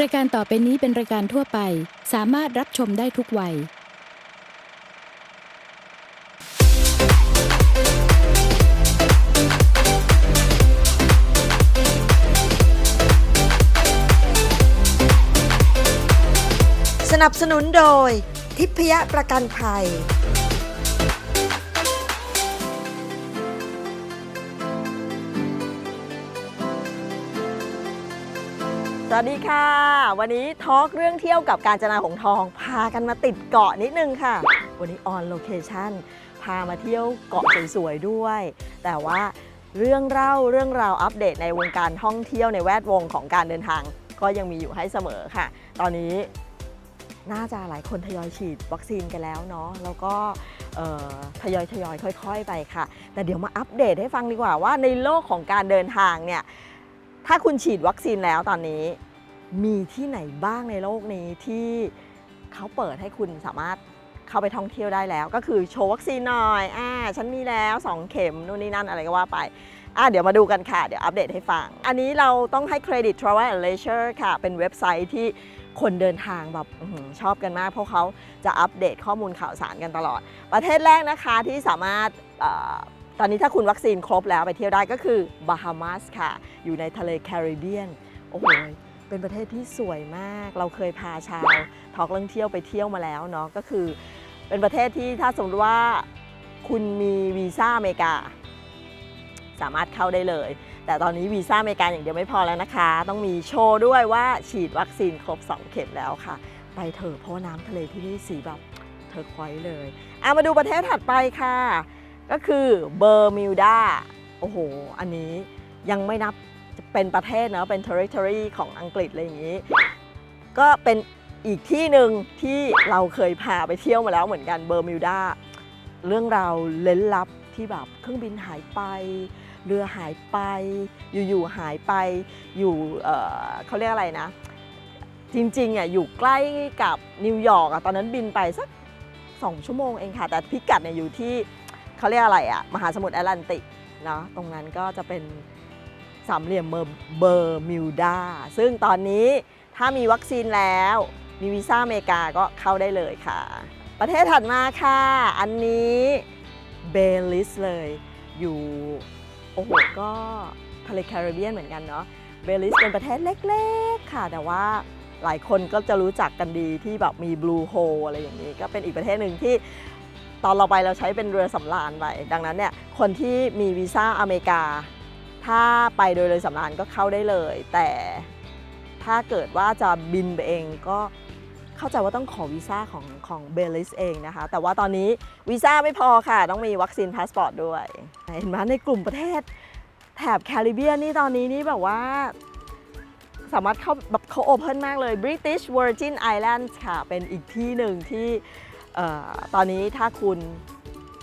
รายการต่อไปนี้เป็นรายการทั่วไป สามารถรับชมได้ทุกวัย สนับสนุนโดย ทิพยประกันภัย วัสดีค่ะ วันนี้ทอล์กเรื่องเที่ยวกับการจนาหงทอง พากันมาติดเกาะนิดนึงค่ะ วันนี้ออนโลเคชั่นพามาเที่ยวเกาะสวยๆด้วย แต่ว่าเรื่องเล่าเรื่องราวอัปเดตในวงการท่องเที่ยวในแวดวงของการเดินทาง ก็ยังมีอยู่ให้เสมอค่ะ ตอนนี้น่าจะหลายคนทยอยฉีดวัคซีนกันแล้วเนาะแล้วก็ทยอยทยอยค่อย ๆ ไปค่ะ แต่เดี๋ยวมาอัปเดตให้ฟังดีกว่าว่าในโลกของการเดินทางเนี่ยถ้าคุณฉีดวัคซีนแล้วตอนนี้ มีที่ไหนบ้างในโลกนี้ที่เขาเปิดให้คุณสามารถเข้าไปท่องเที่ยวได้แล้ว ก็คือโชว์วัคซีนหน่อยอ่าฉันมีแล้ว 2 เข็มนู่นนี่นั่นอะไรก็ว่าไปอะเดี๋ยวมาดูกันค่ะ เดี๋ยวอัปเดตให้ฟัง อันนี้เราต้องให้เครดิต Travel and Leisure ค่ะ เป็นเว็บไซต์ที่คนเดินทางแบบชอบกันมาก เพราะเขาจะอัปเดตข้อมูลข่าวสารกันตลอด ประเทศแรกนะคะที่สามารถอตอนนี้ถ้าคุณวัคซีนครบแล้วไปเที่ยวได้ก็คือบาฮามาสค่ะ อยู่ในทะเลแคริบเบียน โอ้โห เป็นประเทศที่สวยมาก เราเคยพาชาวทอกเรื่องเที่ยวไปเที่ยวมาแล้วเนาะก็คือ เป็นประเทศที่ถ้าสมมติว่าคุณมีวีซ่าอเมริกา สามารถเข้าได้เลย แต่ตอนนี้วีซ่าอเมริกาอย่างเดียวไม่พอแล้วนะคะ ต้องมีโชว์ด้วยว่าฉีดวัคซีนครบ 2 เข็มแล้วค่ะ ไปเถอะเพราะว่าน้ำทะเลที่นี่สีแบบเธอควอยเลยเอามาดูประเทศถัดไปค่ะ ก็คือเบอร์มิวดาโอ้โห อันนี้ยังไม่นับ เป็นประเทศเนาะเป็น territory ของอังกฤษอะไรอย่างนี้ ก็เป็นอีกที่หนึ่งที่เราเคยพาไปเที่ยวมาแล้วเหมือนกันเบอร์มิวดาเรื่องราวเล้นลับที่แบบเครื่องบินหายไป เรือหายไป อยู่ๆหายไป อยู่เเขาเรียกอะไรนะ จริงๆอะอยู่ใกล้กับนิวยอร์กอะตอนนั้นบินไปสัก2ชั่วโมงเองค่ะ แต่พิกัดเนี่ยอยู่ที่เขาเรียกอะไรอะมหาสมุทรแอตแลนติกเนาะตรงนั้นก็จะเป็น สามเหลี่ยมเบอร์มิวดา ซึ่งตอนนี้ถ้ามีวัคซีนแล้ว มีวีซ่าอเมริกาก็เข้าได้เลยค่ะ ประเทศถัดมาค่ะ อันนี้เบลิสเลย อยู่โอ้โหก็ทะเลแคริบเบียนเหมือนกันเนาะ เบลิสเป็นประเทศเล็กๆค่ะ แต่ว่าหลายคนก็จะรู้จักกันดีที่แบบมีบลูโฮอะไรอย่างนี้ ก็เป็นอีกประเทศหนึ่งที่ตอนเราไปเราใช้เป็นเรือสำราญไป ดังนั้นเนี่ยคนที่มีวีซ่าอเมริกา ถ้าไปโดยเรือสำราญก็เข้าได้เลย แต่ถ้าเกิดว่าจะบินไปเองก็เข้าใจว่าต้องขอวีซ่าของของเบลิสเองนะคะ แต่ว่าตอนนี้วีซ่าไม่พอค่ะ ต้องมีวัคซีนพาสปอร์ตด้วย เห็นไหมในกลุ่มประเทศแถบแคริบเบียนนี่ตอนนี้นี่แบบว่าสามารถเข้าแบบเขาโอเพนมากเลย British Virgin Islands ค่ะ เป็นอีกที่หนึ่งที่ออตอนนี้ถ้าคุณ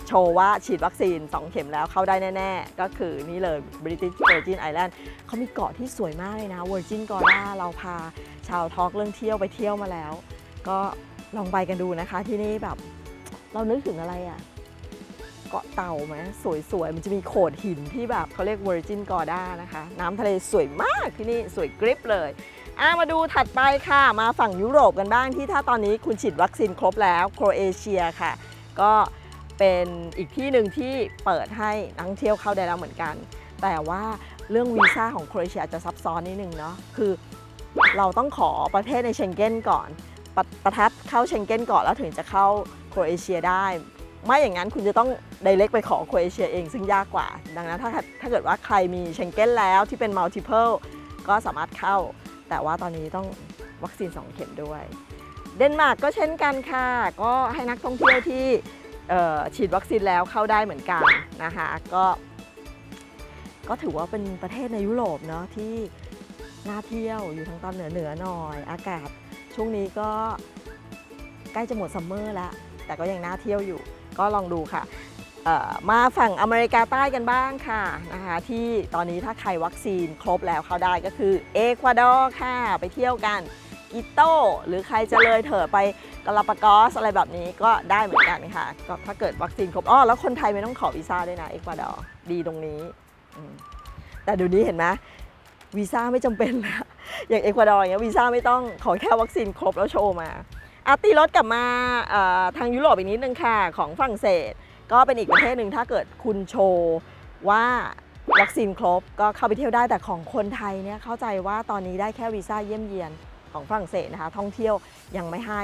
โชว์ว่าฉีดวัคซีน 2 เข็มแล้วเข้าได้แน่ ๆ ก็คือนี่เลย British Virgin Island เขามีเกาะที่สวยมากเลยนะ Virgin g o r a เราพาชาวทอล์กเรื่องเที่ยวไปเที่ยวมาแล้ว ก็ลองไปกันดูนะคะที่นี่แบบ เรานึกถึงอะไรอะ่ะเกาะเต่าไหมสวย ๆ มันจะมีโขดหินที่แบบเขาเรียก Virgin g o r a นะคะ น้ำทะเลสวยมากที่นี่สวยกริบเลยอะมาดูถัดไปค่ะ มาฝั่งยุโรปกันบ้างที่ถ้าตอนนี้คุณฉีดวัคซีนครบแล้วโครเอเชียค่ะ ก็ เป็นอีกที่หนึ่งที่เปิดให้นักท่องเที่ยวเข้าได้แล้วเหมือนกัน แต่ว่าเรื่องวีซ่าของโครเอเชียอาจจะซับซ้อนนิดนึงเนาะคือเราต้องขอประเทศในเชงเก้นก่อนปประทับเข้าเชงเก้นก่อนแล้วถึงจะเข้าโครเอเชียได้ ไม่อย่างนั้นคุณจะต้อง d ดเ e c t ไปขอโครเอเชียเองซึ่งยากกว่า ดังนั้นถ้าถ้าเกิดว่าใครมีเชงเก้นแล้วที่เป็น multiple ก็สามารถเข้า แต่ว่าตอนนี้ต้องวัคซีน 2 เข็มด้วย เดนมาร์กก็เช่นกันค่ะ ก็ให้นักท่องเที่ยวที่ ฉีดวัคซีนแล้วเข้าได้เหมือนกันนะคะก็ ก็ถือว่าเป็นประเทศในยุโรปเนาะที่น่าเที่ยวอยู่ทางตอนเหนือเหนือหน่อย อากาศช่วงนี้ก็ใกล้จะหมดซัมเมอร์แล้ว แต่ก็ยังน่าเที่ยวอยู่ ก็ลองดูค่ะมาฝั่งอเมริกาใต้กันบ้างค่ะนะคะที่ตอนนี้ถ้าใครวัคซีนครบแล้วเข้าได้ก็คือเอกวาดอร์ค่ะ ไปเที่ยวกันกิโตหรือใครจะเลยเถิดไป กลาปากอสอะไรแบบนี้ก็ได้เหมือนกันค่ะก็ถ้าเกิดวัคซีนครบอ้อแล้วคนไทยไม่ต้องขอวีซ่าด้วยนะเอกวาดอร์ดีตรงนี้ แต่เดูนี้เห็นไหมวีซ่าไม่จำเป็นแล้วอย่างเอกวาดอร์อย่างเงี้ยวีซ่าไม่ต้องขอแค่วัคซีนครบแล้วโชว์มาอาตีรถกลับมาทางยุโรปอีกนิดนึงค่ะของฝรั่งเศส ก็เป็นอีกประเทศหนึ่งถ้าเกิดคุณโชว์ว่าวัคซีนครบก็เข้าไปเที่ยวได้แต่ของคนไทยเนี่ยเข้าใจว่าตอนนี้ได้แค่วีซ่าเยี่ยมเยียน ของฝรั่งเศสนะคะท่องเที่ยวยังไม่ให้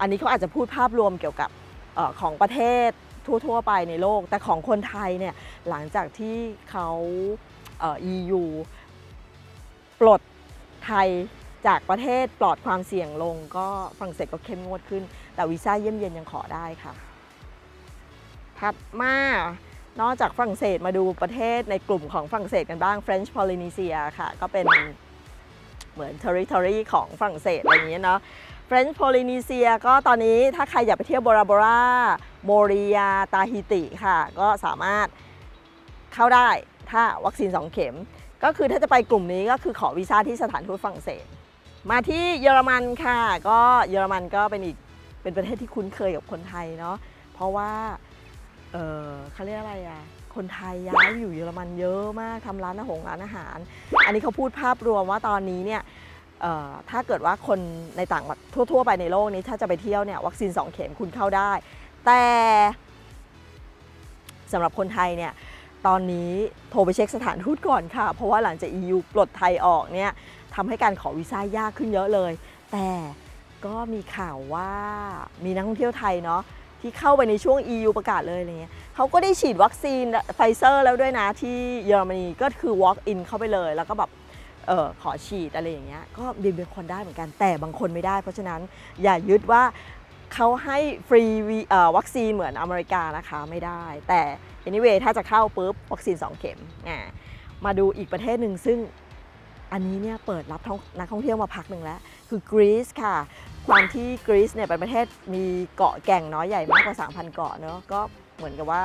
อันนี้เขาอาจจะพูดภาพรวมเกี่ยวกับออของประเทศทั่ว ๆ ไปในโลก แต่ของคนไทยเนี่ยหลังจากที่เขาเออ EU ปลดไทยจากประเทศปลอดความเสี่ยงลงก็ฝรั่งเศสก็เข้มงวดขึ้น แต่วีซ่าเยี่ยมเยียนยังขอได้ค่ะ ถัดมานอกจากฝรั่งเศสมาดูประเทศในกลุ่มของฝรั่งเศสกันบ้าง French Polynesia ค่ะ ก็เป็น เหมือน territory ของฝรั่งเศสอะไรอย่างเงี้ยเนาะ French Polynesia ก็ตอนนี้ถ้าใครอยากไปเที่ยวบราบราโมริยาตาฮิติค่ะ ก็สามารถเข้าได้ถ้าวัคซีน 2 เข็ม ก็คือถ้าจะไปกลุ่มนี้ก็คือขอวีซ่าที่สถานทูตฝรั่งเศส มาที่เยอรมันค่ะ ก็เยอรมันก็เป็นอีกเป็นประเทศที่คุ้นเคยกับคนไทยเนาะเพราะว่า เออเขาเรียกอะไรอะ คนไทยย้ายอยู่เยอรมันเยอะมากทำร้านอาหารร้านอาหาร อันนี้เขาพูดภาพรวมว่าตอนนี้เนี่ยถ้าเกิดว่าคนในต่างทั่ว ๆ ไปในโลกนี้ถ้าจะไปเที่ยวเนี่ยวัคซีน 2 เข็มคุณเข้าได้ แต่สำหรับคนไทยเนี่ยตอนนี้โทรไปเช็คสถานทูตก่อนค่ะ เพราะว่าหลังจาก EU ปลดไทยออกเนี่ยทำให้การขอวีซ่ายากขึ้นเยอะเลย แต่ก็มีข่าวว่ามีนักท่องเที่ยวไทยเนาะ ที่เข้าไปในช่วง EU ประกาศเลยอะไรเงี้ยเขาก็ได้ฉีดวัคซีนไฟเซอร์แล้วด้วยนะที่เยอรมนีก็คือ walk in เข้าไปเลย แล้วก็แบบเออขอฉีดอะไรอย่างเงี้ยก็บินเป็นคนได้เหมือนกันแต่บางคนไม่ได้ เพราะฉะนั้นอย่ายึดว่าเขาให้ฟรีวัคซีนเหมือนอเมริกานะคะไม่ได้ แต่ anyway ถ้าจะเข้าปุ๊บวัคซีน 2 เข็มมาดูอีกประเทศหนึ่งซึ่ง อันนี้เนี่ยเปิดรับนักท่องเที่ยวมาพักหนึ่งแล้ว คือกรีซค่ะ ความที่กรีซเนี่ยเป็นประเทศมีเกาะแก่งน้อยใหญ่มากกว่า 3,000 เกาะเนอะก็เหมือนกับว่า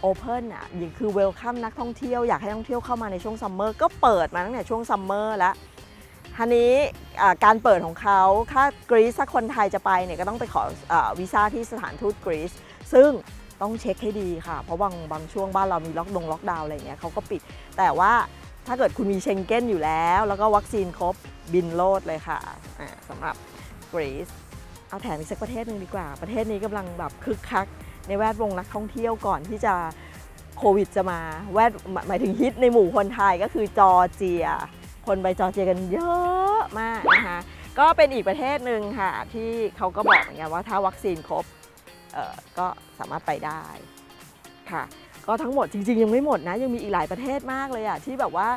โอเพนอะย่างคือเวลคัมนักท่องเที่ยวอยากให้นักท่องเที่ยวเข้ามาในช่วงซัมเมอร์ก็เปิดมาตั้งแต่ช่วงซัมเมอร์แล้วทีนี้การเปิดของเขาถ้ากรีซถ้าคนไทยจะไปเนี่ยก็ต้องไปขออวีซ่าที่สถานทูตกรีซซึ่งต้องเช็คให้ดีค่ะ เพราะบางบางช่วงบ้านเรามีล็อกดงล็อกดาวน์อะไรเงี้ยเขาก็ปิด แต่ว่า ถ้าเกิดคุณมีเชงเก้นอยู่แล้ว แล้วก็วัคซีนครบบินโลดเลยค่ะสำหรับกรีซเอาแถมอีกสักประเทศหนึ่งดีกว่า ประเทศนี้กำลังแบบคึกคัก ในแวดวงนักท่องเที่ยวก่อนที่จะโควิดจะมาแวดหมายถึงฮิตในหมู่คนไทยก็คือจอร์เจีย คนไปจอร์เจียกันเยอะมากนะคะก็เป็นอีกประเทศหนึ่งค่ะที่เขาก็บอกเหมือนกันว่าถ้าวัคซีนครบก็สามารถไปได้ค่ะ ก็ทั้งหมดจริง ๆ ยังไม่หมดนะ ยังมีอีกหลายประเทศมากเลยอะที่แบบว่า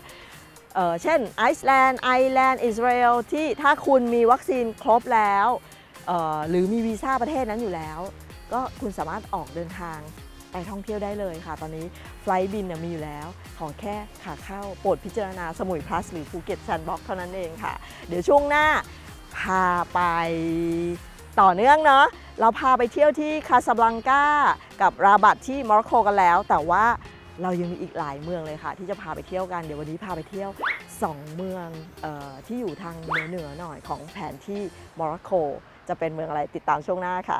เเช่นไอซ์แลนด์ไอร์แลนด์อิสราเอลที่ถ้าคุณมีวัคซีนครบแล้วหรือมีวีซ่าประเทศนั้นอยู่แล้ว ก็คุณสามารถออกเดินทางไปท่องเที่ยวได้เลยค่ะ ตอนนี้ไฟล์บินมีอยู่แล้ว ขอแค่ขาเข้าโปรดพิจารณาสมุยพลัสหรือภูเก็ตแซนด์บ็อกเท่านั้นเองค่ะ เดี๋ยวช่วงหน้าพาไปต่อเนื่องเนาะ เราพาไปเที่ยวที่คาซาบลังกากับราบัตที่โมร็อกโกกันแล้ว แต่ว่าเรายังมีอีกหลายเมืองเลยค่ะ ที่จะพาไปเที่ยวกัน เดี๋ยววันนี้พาไปเที่ยว 2 เมืองออที่อยู่ทางเหนือเหนือหน่อยของแผนที่โมร็อกโกจะเป็นเมืองอะไรติดตามช่วงหน้าค่ะ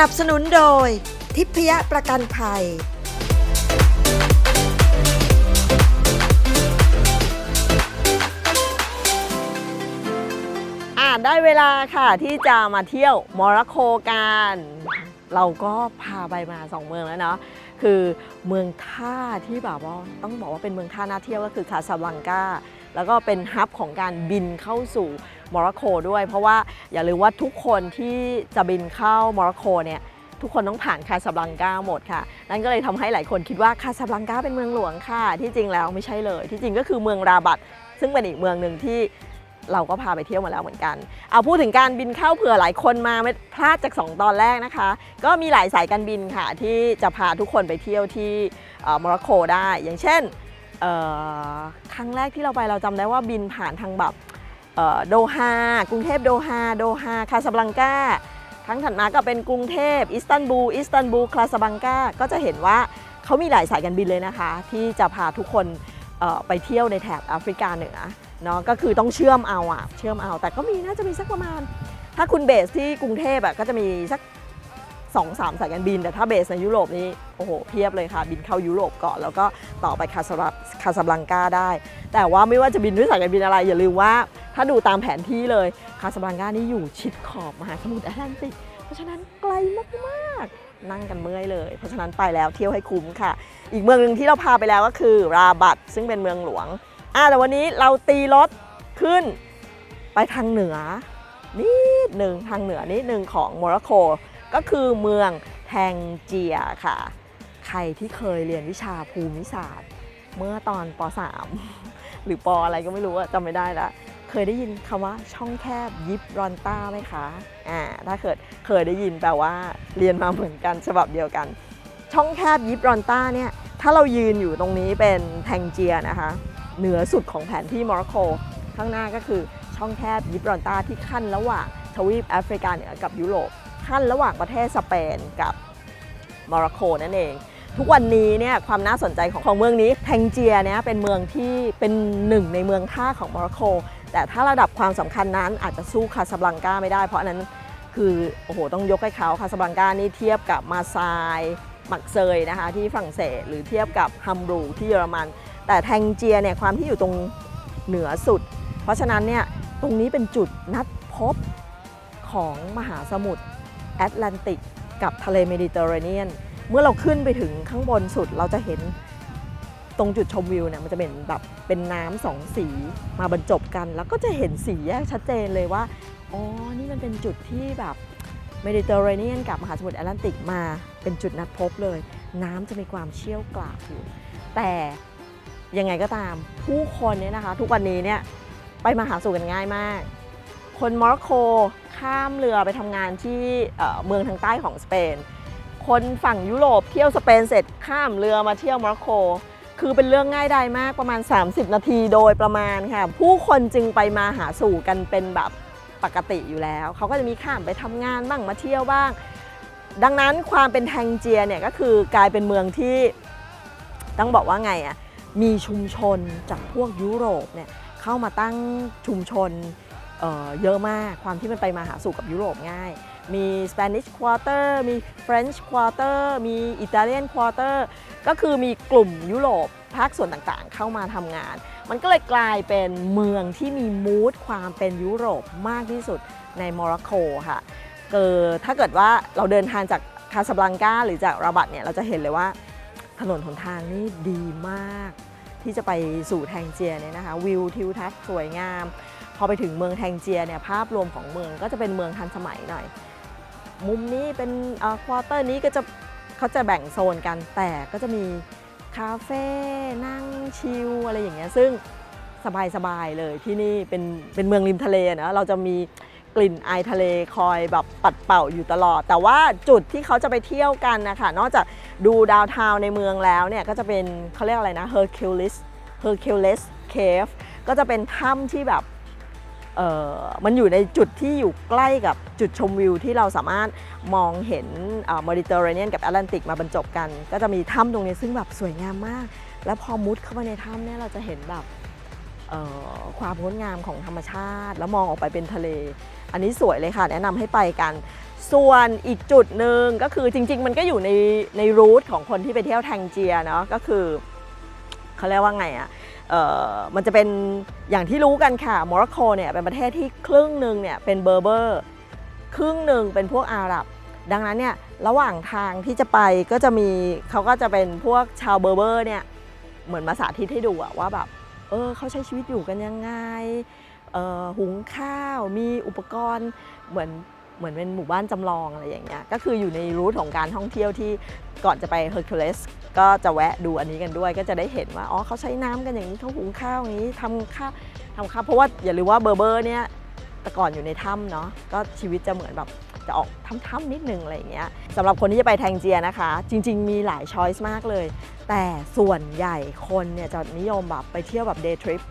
นับสนุนโดย ทิพยประกันภัย อ่าได้เวลาค่ะที่จะมาเที่ยวโมร็อกโกกัน เราก็พาไปมาสองเมืองแล้วเนาะคือเมืองท่าที่แบบว่าต้องบอกว่าเป็นเมืองท่าน่าเที่ยวก็คือคาซาบลังกาแล้วก็เป็นฮับของการบินเข้าสู่ โมร็อกโกด้วย เพราะว่าอย่าลืมว่าทุกคนที่จะบินเข้าโมร็อกโกเนี่ยทุกคนต้องผ่านคาซาบลังกาหมดค่ะ นั่นก็เลยทำให้หลายคนคิดว่าคาซาบลังกาเป็นเมืองหลวงค่ะ ที่จริงแล้วไม่ใช่เลย ที่จริงก็คือเมืองราบัตซึ่งเป็นอีกเมืองหนึ่งที่เราก็พาไปเที่ยวมาแล้วเหมือนกัน เอาพูดถึงการบินเข้าเผื่อหลายคนมาไม่พลาดจาก 2 ตอนแรกนะคะ ก็มีหลายสายการบินค่ะ ที่จะพาทุกคนไปเที่ยวที่โมร็อกโกได้ อย่างเช่นครั้งแรกที่เราไปเราจำได้ว่าบินผ่านทางแบบ โดฮากรุงเทพโดฮาโดฮาคาสบลังกาครั้งถัดมาก็เป็นกรุงเทพอิสตันบูลอิสตันบูลคาสบลังกาก็จะเห็นว่าเขามีหลายสายการบินเลยนะคะ ที่จะพาทุกคนไปเที่ยวในแถบแอฟริกาเหนือเนาะก็คือต้องเชื่อมเอาอะเชื่อมเอาแต่ก็มีน่าจะมีสักประมาณ ถ้าคุณเบสที่กรุงเทพอะก็จะมีสัก 2อสามสายการบิน แต่ถ้าเบสในยุโรปนี่โอ้โหเพียบเลยค่ะ บินเข้ายุโรปก่อนแล้วก็ต่อไปคาสบคาสบลังกาได้ แต่ว่าไม่ว่าจะบินด้วยสายการบินอะไร อย่าลืมว่าถ้าดูตามแผนที่เลยคาสบลังกานี่อยู่ชิดขอบมหาสมุทรแอตแลนติกเพราะฉะนั้นไกลมากๆนั่งกันเมื่อยเลย เพราะฉะนั้นไปแล้วเที่ยวให้คุ้มค่ะ อีกเมืองหนึ่งที่เราพาไปแล้วก็คือราบัตซึ่งเป็นเมืองหลวงอ่าแต่วันนี้เราตีรถขึ้นไปทางเหนือนิดหนึ่งทางเหนือนิดหนึ่งของโมร็อกโก ก็คือเมืองแทงเจียค่ะ ใครที่เคยเรียนวิชาภูมิศาสตร์ เมื่อตอนป .3 หรือปอะไรก็ไม่รู้จำไม่ได้ละเคยได้ยินคำว่าช่องแคบยิบรอนต้าไหมคะอ่าถ้าเกิดเคยได้ยินแปลว่าเรียนมาเหมือนกันฉบับเดียวกัน ช่องแคบยิบรอนต้าเนี่ยถ้าเรายืนอยู่ตรงนี้เป็นแทงเจียนะคะ เหนือสุดของแผนที่โมร็อกโกข้างหน้าก็คือช่องแคบยิบรอนตาที่ขั้นระหว่างทวีปแอฟริกาเหนือกับยุโรป ขั้นระหว่างประเทศสเปนกับโมร็อกโกนั่นเอง ทุกวันนี้เนี่ยความน่าสนใจของของเมืองนี้แทงเจียเนี่ยเป็นเมืองที่เป็นหนึ่งในเมืองท่าของโมร็อกโก แต่ถ้าระดับความสำคัญนั้นอาจจะสู้คาสบลังกาไม่ได้ เพราะอันนั้นคือโอ้โหต้องยกให้เขาคาสบลังกานี่เทียบกับมาซายมักเซยนะคะที่ฝรั่งเศสหรือเทียบกับฮัมบูรูที่เยอรมัน แต่แทงเจียเนี่ยความที่อยู่ตรงเหนือสุด เพราะฉะนั้นเนี่ยตรงนี้เป็นจุดนัดพบของมหาสมุทร แอตแลนติกกับทะเลเมดิเตอร์เรเนียน เมื่อเราขึ้นไปถึงข้างบนสุดเราจะเห็นตรงจุดชมวิวเนี่ยมันจะเป็นแบบเป็นน้ำสองสีมาบรรจบกัน แล้วก็จะเห็นสีแยกชัดเจนเลยว่า อ๋อ นี่มันเป็นจุดที่แบบเมดิเตอร์เรเนียนกับมหาสมุทรแอตแลนติกมาเป็นจุดนัดพบเลย น้ำจะมีความเชี่ยวกรากอยู่ แต่ยังไงก็ตามผู้คนเนี่ยนะคะ ทุกวันนี้เนี่ยไปมาหาสู่กันง่ายมาก คนโมร็อกโกข้ามเรือไปทำงานที่เมืองทางใต้ของสเปน คนฝั่งยุโรปเที่ยวสเปนเสร็จข้ามเรือมาเที่ยวโมร็อกโกคือเป็นเรื่องง่ายดายมากประมาณ 30 นาทีโดยประมาณค่ะ ผู้คนจึงไปมาหาสู่กันเป็นแบบปกติอยู่แล้ว เขาก็จะมีข้ามไปทำงานบ้างมาเที่ยวบ้าง ดังนั้นความเป็นแทงเจียเนี่ยก็คือกลายเป็นเมืองที่ต้องบอกว่าไงอะมีชุมชนจากพวกยุโรปเนี่ยเข้ามาตั้งชุมชน เเยอะมากความที่มันไปมาหาสู่กับยุโรปง่าย มี Spanish Quarter มี French Quarter มี Italian Quarter ก็คือมีกลุ่มยุโรปภาคส่วนต่างๆ เข้ามาทำงาน มันก็เลยกลายเป็นเมืองที่มีมูดความเป็นยุโรปมากที่สุดในโมร็อกโกค่ะเกิดถ้าเกิดว่าเราเดินทางจากคาสบลังกาหรือจากราบัตเนี่ยเราจะเห็นเลยว่าถนนหนทางนี่ดีมาก ที่จะไปสู่แทงเจียเนี่ยนะคะวิวทิวทัศน์สวยงาม พอไปถึงเมืองแทงเจียเนี่ยภาพรวมของเมืองก็จะเป็นเมืองทันสมัยหน่อย มุมนี้เป็นควอเตอร์นี้ก็จะเขาจะแบ่งโซนกันแต่ก็จะมีคาเฟ่นั่งชิลอะไรอย่างเงี้ยซึ่งสบายๆเลยที่นี่เป็นเป็นเมืองริมทะเลนะเราจะมีกลิ่นไอายทะเลคอยแบบปัดเป่าอยู่ตลอด แต่ว่าจุดที่เขาจะไปเที่ยวกันนะคะนอกจากดูดาวน์ทาวในเมืองแล้วเนี่ยก็จะเป็นเขาเรียกอะไรนะ Hercules Hercules Cave ก็จะเป็นถ้ำที่แบบ มันอยู่ในจุดที่อยู่ใกล้กับจุดชมวิวที่เราสามารถมองเห็นมอดิเตอร์เรเนียนกับแอตแลนติกมาบรรจบกัน ก็จะมีถ้ำตรงนี้ซึ่งแบบสวยงามมาก แล้วพอมุดเข้าไปในถ้ำเนี่ยเราจะเห็นแบบความงดงามของธรรมชาติ แล้วมองออกไปเป็นทะเล อันนี้สวยเลยค่ะ แนะนำให้ไปกัน ส่วนอีกจุดหนึ่งก็คือจริง ๆ มันก็อยู่ในในรูทของคนที่ไปเที่ยวแทงเจียเนาะก็คือเขาเรียกว่าไงอะ มันจะเป็นอย่างที่รู้กันค่ะโมร็อกโกเนี่ยเป็นประเทศที่ครึ่งหนึ่งเนี่ยเป็นเบอร์เบอร์ ครึ่งหนึ่งเป็นพวกอาหรับ ดังนั้นเนี่ยระหว่างทางที่จะไปก็จะมีเขาก็จะเป็นพวกชาวเบอร์เบอร์เนี่ยเหมือนมาสาธิตให้ดูอะว่าแบบเออเขาใช้ชีวิตอยู่กันยังไงออหุงข้าวมีอุปกรณ์เหมือน เหมือนเป็นหมู่บ้านจำลองอะไรอย่างเงี้ยก็คืออยู่ในรูทของการท่องเที่ยวที่ก่อนจะไปเฮอร์คิวเลสก็จะแวะดูอันนี้กันด้วย ก็จะได้เห็นว่าอ๋อเขาใช้น้ำกันอย่างนี้เขาหุงข้าวอย่างนี้ทำข้าวทำข้าวเพราะว่าอย่าลืมว่าเบอร์เบอร์เนี่ยแต่ก่อนอยู่ในถ้ำเนาะก็ชีวิตจะเหมือนแบบจะออกถ้ำๆนิดนึงอะไรอย่างเงี้ยสำหรับคนที่จะไปแทงเจียนะคะ จริง ๆ มีหลายช้อยส์มากเลย แต่ส่วนใหญ่คนเนี่ยจะนิยมแบบไปเที่ยวแบบเดย์ทริป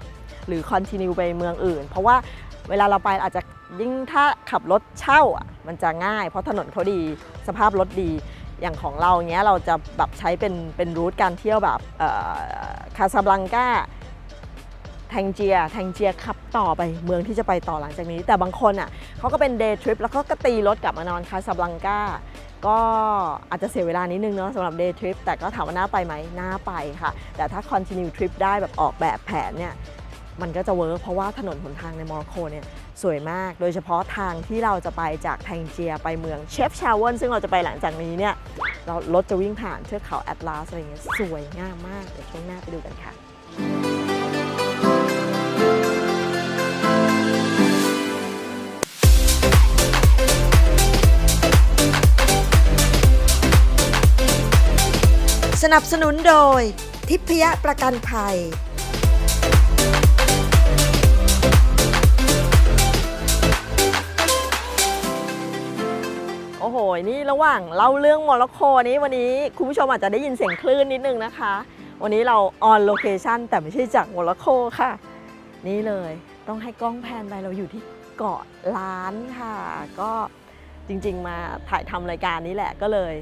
หรือคอนติเนียไปเมืองอื่น เพราะว่า เวลาเราไปอาจจะยิ่งถ้าขับรถเช่าอะมันจะง่าย เพราะถนนเขาดีสภาพรถดีอย่างของเราเนี้ยเราจะแบบใช้เป็นเป็นรูทการเที่ยวแบบคาซาบลังกาแทงเจียแทงเจียขับต่อไปเมืองที่จะไปต่อหลังจากนี้ แต่บางคนอะเขาก็เป็นเดย์ทริปแล้วก็กตีรถกลับมานอนคาซาบลังกาก็อาจจะเสียเวลานิดนึงเนาะสำหรับ day trip แต่ก็ถามว่าน่าไปไหมน่าไปค่ะ แต่ถ้า continue trip ได้แบบออกแบบแผนเนี่ย มันก็จะเวิร์กเพราะว่าถนนหนทางในโมร็อกโกเนี่ยสวยมาก โดยเฉพาะทางที่เราจะไปจากแทงเจียไปเมืองเชฟชาวเวนซึ่งเราจะไปหลังจากนี้เนี่ยเรารถจะวิ่งผ่านเทือกเขาแอตลาสอะไรเงี้ยสวยงามมากเดี๋ยวช่วงหน้าไปดูกันค่ะสนับสนุนโดย ทิพยประกันภัย อ้โหนี่ระหว่างเล่าเรื่องโมร็อกโกนี้วันนี้คุณผู้ชมอาจจะได้ยินเสียงคลื่นนิดนึงนะคะ วันนี้เราออนโลเคชันแต่ไม่ใช่จากโมร็อกโกค่ะ นี่เลยต้องให้กล้องแพนไปเราอยู่ที่เกาะล้านค่ะ ก็จริงๆ มาถ่ายทำรายการนี้แหละก็เลย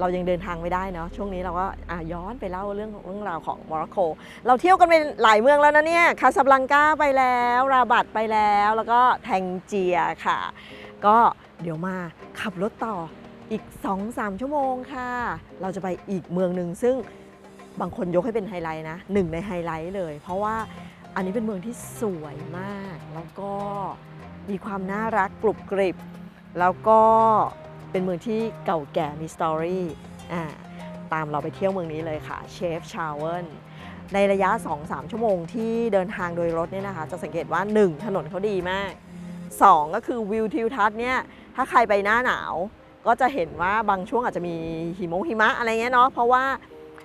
เรายังเดินทางไม่ได้เนาะช่วงนี้เราก็ย้อนไปเล่าเรื่องของเรื่องราวของโมร็อกโก เราเที่ยวกันไปหลายเมืองแล้วนะเนี่ยคาซาบลังกาไปแล้ว ราบัดไปแล้ว แล้วก็แทงเจียค่ะ ก็ เดี๋ยวมาขับรถต่ออีก 2-3 ชั่วโมงค่ะ เราจะไปอีกเมืองหนึ่งซึ่งบางคนยกให้เป็นไฮไลท์นะหนึ่งในไฮไลท์เลย เพราะว่าอันนี้เป็นเมืองที่สวยมาก แล้วก็มีความน่ารักกรุบกริบ แล้วก็เป็นเมืองที่เก่าแก่มีสตอรี่อ่าตามเราไปเที่ยวเมืองนี้เลยค่ะเชฟชาวเวนในระยะ 2-3 ชั่วโมงที่เดินทางโดยรถเนี่ยนะคะ จะสังเกตว่า 1 ถนนเขาดีมาก 2 ก็คือวิวทิวทัศน์เนี่ย ถ้าใครไปหน้าหนาว ก็จะเห็นว่าบางช่วงอาจจะมีหิมงหิมะอะไรเงี้ยเนาะเพราะว่า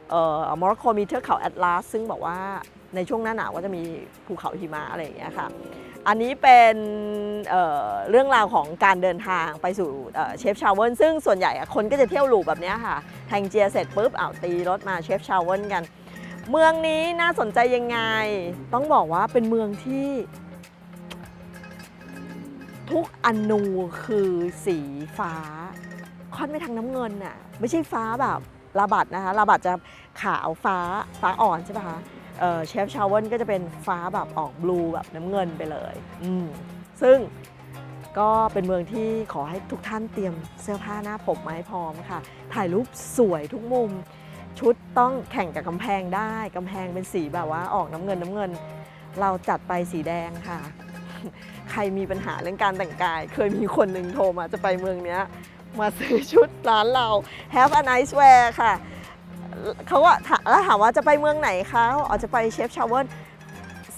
เอ่อโมร็อกโกมีเทือกเขาแอตลาสซึ่งบอกว่าในช่วงหน้าหนาวก็จะมีภูเขาหิมะอะไรอย่างเงี้ยค่ะอันนี้เป็นเเรื่องราวของการเดินทางไปสู่เชฟชาวเวนซึ่งส่วนใหญ่คนก็จะเที่ยวลูแบบเนี้ยค่ะแทงเจียเสร็จปุ๊บเอาวตีรถมาเชฟชาวเวนกัน เมืองนี้น่าสนใจยังไง ต้องบอกว่าเป็นเมืองที่ ทุกอนูคือสีฟ้า ค่อนไปทางน้ำเงินน่ะไม่ใช่ฟ้าแบบระบัดนะคะระบัดจะขาวฟ้าฟ้าอ่อนใช่ปะคะเชฟชาวเวนก็จะเป็นฟ้าแบบออกบลูแบบน้ำเงินไปเลยอืมซึ่งก็เป็นเมืองที่ขอให้ทุกท่านเตรียมเสื้อผ้าหน้าผมมาให้พร้อมค่ะ ถ่ายรูปสวยทุกมุม ชุดต้องแข่งกับกำแพงได้กำแพงเป็นสีแบบว่าออกน้ำเงินน้ำเงิน เราจัดไปสีแดงค่ะ ใครมีปัญหาเรื่องการแต่งกาย เคยมีคนหนึ่งโทรมาจะไปเมืองเนี้ย มาซื้อชุดร้านเรา Have a nice wear ค่ะ เขาก็าแล้วถามว่าจะไปเมืองไหนคะอ๋อจะไปเชฟชาวเวิร์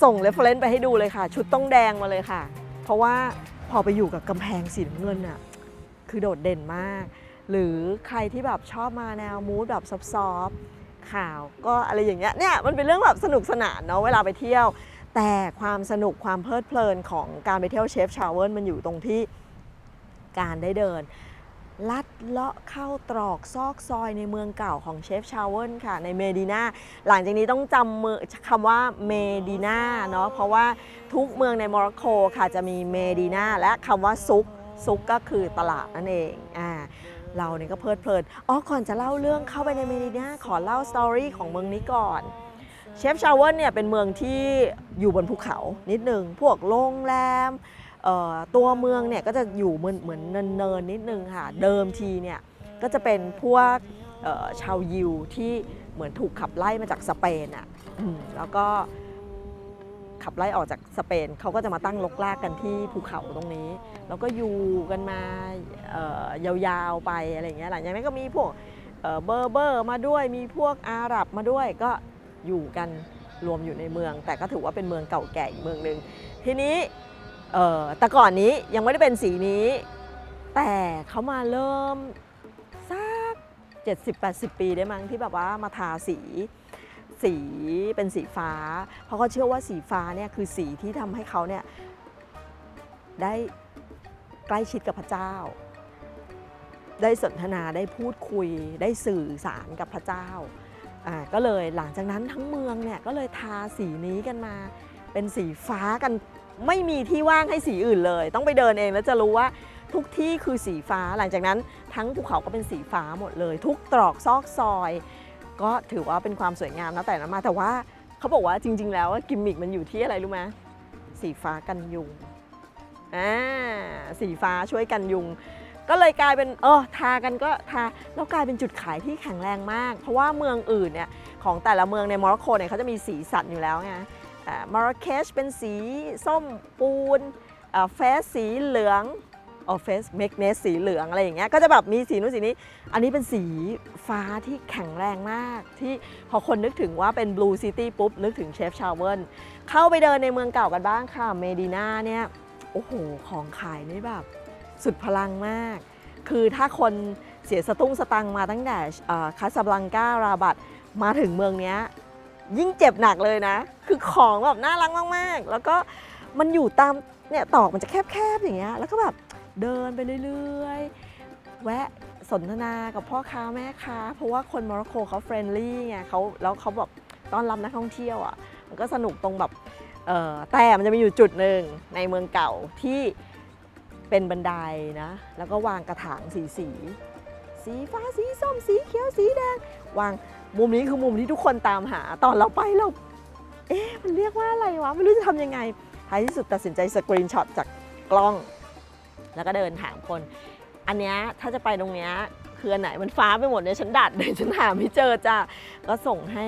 ส่งเรฟเฟรนซ์ไปให้ดูเลยค่ะ ชุดต้องแดงมาเลยค่ะ เพราะว่าพอไปอยู่กับกำแพงสีน้ำเงินอะคือโดดเด่นมาก หรือใครที่แบบชอบมาแนวมูดแบบซอฟต์ๆข่าวก็อะไรอย่างเงี้ยเนี่ยมันเป็นเรื่องแบบสนุกสนานเนาะเวลาไปเที่ยว แต่ความสนุกความเพลิดเพลินของการไปเที่ยวเชฟชาวเวิร์มันอยู่ตรงที่การได้เดิน ลัดเลาะเข้าตรอกซอกซอยในเมืองเก่าของเชฟชาวเวิร์ค่ะในเมดินาหลังจากนี้ต้องจำมือคำว่าเมดินาเนาะเพราะว่าทุกเมืองในโมร็อกโกค่ะจะมีเมดินาและคำว่าซุกซุกก็คือตลาดนั่นเองอ่าเราเนี่ยก็เพลิดเพลินอ๋อก่อนจะเล่าเรื่องเข้าไปในเมดินาขอเล่าสตอรี่ของเมืองนี้ก่อน เชฟชาวเวิร์เนี่ยเป็นเมืองที่อยู่บนภูเขานิดหนึ่งพวกโรงแรมตัวเมืองเนี่ยก็จะอยู่เหมือนเหมือนเนินๆนิดนึงค่ะ เดิมทีเนี่ยก็จะเป็นพวกชาวยิวที่เหมือนถูกขับไล่มาจากสเปนอะแล้วก็ขับไล่ออกจากสเปนเขาก็จะมาตั้งลกลากกันที่ภูเขาตรงนี้ แล้วก็อยู่กันมายาวๆไปอะไรเงี้ยหลังจากนั้นก็มีพวกเบอร์เบอร์มาด้วยมีพวกอาหรับมาด้วยก็ อยู่กันรวมอยู่ในเมือง แต่ก็ถือว่าเป็นเมืองเก่าแก่อีกเมืองหนึ่งทีนี้แต่ก่อนนี้ยังไม่ได้เป็นสีนี้ แต่เขามาเริ่มสัก 70-80 ปีได้มั้งที่แบบว่ามาทาสีสีเป็นสีฟ้า เพราะเขาเชื่อว่าสีฟ้าเนี่ยคือสีที่ทำให้เขาเนี่ยได้ใกล้ชิดกับพระเจ้า ได้สนทนาได้พูดคุยได้สื่อสารกับพระเจ้า อ่าก็เลยหลังจากนั้นทั้งเมืองเนี่ยก็เลยทาสีนี้กันมา เป็นสีฟ้ากันไม่มีที่ว่างให้สีอื่นเลย ต้องไปเดินเองแล้วจะรู้ว่าทุกที่คือสีฟ้าหลังจากนั้นทั้งภูเขาก็เป็นสีฟ้าหมดเลย ทุกตรอกซอกซอย ก็ถือว่าเป็นความสวยงามนะแต่นั้นมา แต่ว่าเขาบอกว่าจริง ๆ แล้วกิมมิกมันอยู่ที่อะไรรู้ไหมสีฟ้ากันยุงอ่าสีฟ้าช่วยกันยุง ก็เลยกลายเป็นเออทากันก็ทาแล้วกลายเป็นจุดขายที่แข็งแรงมาก เพราะว่าเมืองอื่นเนี่ยของแต่ละเมืองในโมร็อกโกเนี่ยเขาจะมีสีสันอยู่แล้วไงอ่ามาราเคชเป็นสีส้มปูนเฟสสีเหลืองออเฟสเมกเนสสีเหลืองอะไรอย่างเงี้ยก็จะแบบมีสีนู้นสีนี้ อันนี้เป็นสีฟ้าที่แข็งแรงมาก ที่พอคนนึกถึงว่าเป็น Blue City ปุ๊บ นึกถึงเชฟชาวเวิร์นเข้าไปเดินในเมืองเก่ากันบ้างค่ะ เมดินาเนี่ย โอ้โห ของขายนี่แบบ สุดพลังมาก คือถ้าคนเสียสตุ้งสตังมาตั้งแต่คาสบลังการาบัตมาถึงเมืองนี้ยิ่งเจ็บหนักเลยนะ คือของแบบน่ารักมากๆ แล้วก็มันอยู่ตามเนี่ยตอกมันจะแคบๆอย่างเงี้ยแล้วก็แบบเดินไปเรื่อยๆ แวะสนทนากับพ่อค้าแม่ค้า เพราะว่าคนโมร็อกโกเขาเฟรนลี่ไงเขาแล้วเขาแบบต้อนรับนักท่องเที่ยวอะมันก็สนุกตรงแบบแต่มันจะมีอยู่จุดหนึ่งในเมืองเก่าที่ เป็นบันไดนะ แล้วก็วางกระถางสีสี สีฟ้าสีส้มสีเขียวสีแดง วางมุมนี้คือมุมที่ทุกคนตามหา ตอนเราไปเราเอ๊ะมันเรียกว่าอะไรวะ ไม่รู้จะทำยังไงท้ายที่สุดตัดสินใจสกรีนช็อตจากกล้อง แล้วก็เดินถามคน อันเนี้ยถ้าจะไปตรงเนี้ยคืออันไหนมันฟ้าไปหมดเนี่ยฉันดัดเลยฉันหาไม่เจอจ้าก็ส่งให้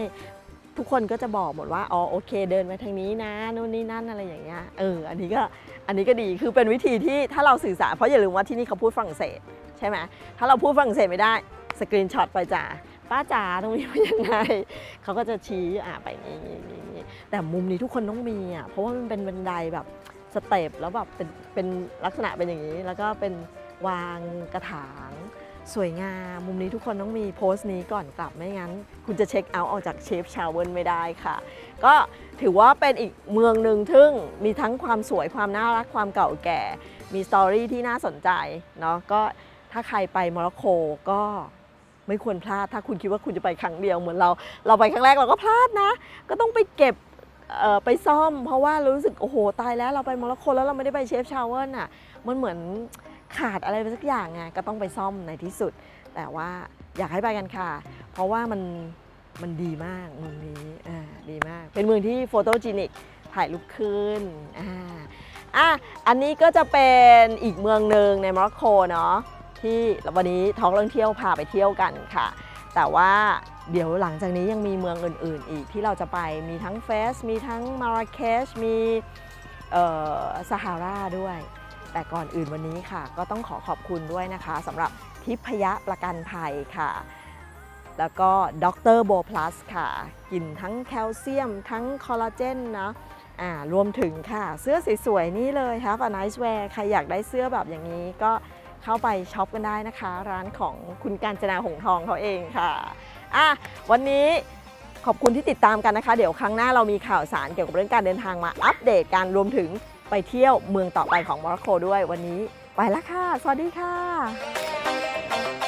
ทุกคนก็จะบอกหมดว่าอ๋อโอเค เดินไปทางนี้นะนู่นนี่นั่นอะไรอย่างเงี้ยเอออันนี้ก็ อันนี้ก็ดีคือเป็นวิธีที่ถ้าเราสื่อสารเพราะอย่าลืมว่าที่นี่เขาพูดฝรั่งเศสใช่ไหมถ้าเราพูดฝรั่งเศสไม่ได้สกรีนช็อตไปจ้าป้าจ๋าตรงนี้เป็นยังไงเขาก็จะชี้อะไปนี่นี่แต่มุมนี้ทุกคนต้องมีอะเพราะว่ามันเป็นบันไดแบบสเต็ปแล้วแบบเป็นเป็นลักษณะเป็นอย่างนี้ แล้วก็เป็นวางกระถาง สวยงาม มุมนี้ทุกคนต้องมีโพสต์นี้ก่อนกลับไม่งั้น คุณจะเช็คเอาท์ออกจากเชฟชาวเวิร์นไม่ได้ค่ะ ก็ถือว่าเป็นอีกเมืองหนึ่งทึ่งมีทั้งความสวยความน่ารักความเก่าแก่ มีสตอรี่ที่น่าสนใจเนาะก็ถ้าใครไปโมร็อกโกก็ไม่ควรพลาดถ้าคุณคิดว่าคุณจะไปครั้งเดียวเหมือนเรา เราไปครั้งแรกเราก็พลาดนะ ก็ต้องไปเก็บไปซ่อม เพราะว่ารู้สึกโอ้โหตายแล้วเราไปโมร็อกโกแล้วเราไม่ได้ไปเชฟชาวเวิร์นอะมันเหมือน ขาดอะไรไปสักอย่างไงก็ต้องไปซ่อมในที่สุด แต่ว่าอยากให้ไปกันค่ะ เพราะว่ามันมันดีมากเมืองนี้อ่าดีมาก เป็นเมืองที่โฟโตจินิกถ่ายรูปขึ้นอ่าอะอันนี้ก็จะเป็นอีกเมืองหนึ่งในโมร็อกโกเนาะที่วันนี้ท้องเรื่องเที่ยวพาไปเที่ยวกันค่ะ แต่ว่าเดี๋ยวหลังจากนี้ยังมีเมืองอื่น ๆ อีกที่เราจะไปมีทั้งเฟส มีทั้งมาราเคชมีเอ่อซาฮาราด้วย แต่ก่อนอื่นวันนี้ค่ะ ก็ต้องขอขอบคุณด้วยนะคะสำหรับทิพยประกันภัยค่ะ แล้วก็ดรโบพลัสค่ะ กินทั้งแคลเซียมทั้งคอลลาเจนนะอ่ารวมถึงค่ะ เสื้อสวยๆนี่เลย Have a nice wear ใครอยากได้เสื้อแบบอย่างนี้ก็เข้าไปช็อปกันได้นะคะ ร้านของคุณการจนาหงทองเขาเองค่ะอะ วันนี้ขอบคุณที่ติดตามกันนะคะ เดี๋ยวครั้งหน้าเรามีข่าวสารเกี่ยวกับเรื่องการเดินทางมาอัปเดตการรวมถึง ไปเที่ยวเมืองต่อไปของโมร็อกโกด้วยวันนี้ ไปละค่ะ สวัสดีค่ะ